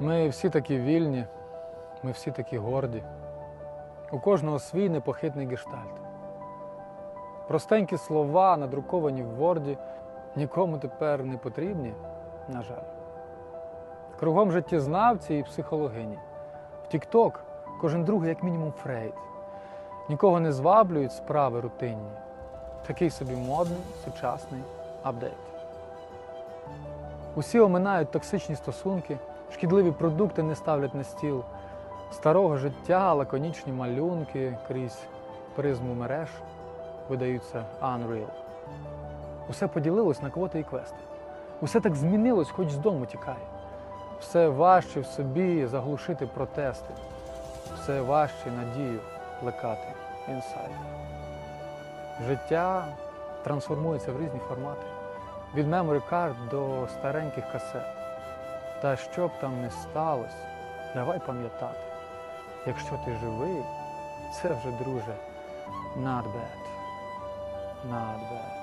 Ми всі такі вільні, ми всі такі горді. У кожного свій непохитний гештальт. Простенькі слова, надруковані в Ворді, нікому тепер не потрібні, на жаль. Кругом життєзнавці і психологині. В Тік-Ток кожен другий, як мінімум, Фрейд. Нікого не зваблюють справи рутинні. Такий собі модний, сучасний апдейт. Усі оминають токсичні стосунки, шкідливі продукти не ставлять на стіл, старого життя, лаконічні малюнки крізь призму мереж видаються unreal. Усе поділилось на квоти і квести. Усе так змінилось, хоч з дому тікає. Все важче в собі заглушити протести, все важче надію плекати інсайт. Життя трансформується в різні формати від memory карт до стареньких касет. Та що б там не сталося, давай пам'ятати, якщо ти живий, це вже, друже, not bad. Not bad.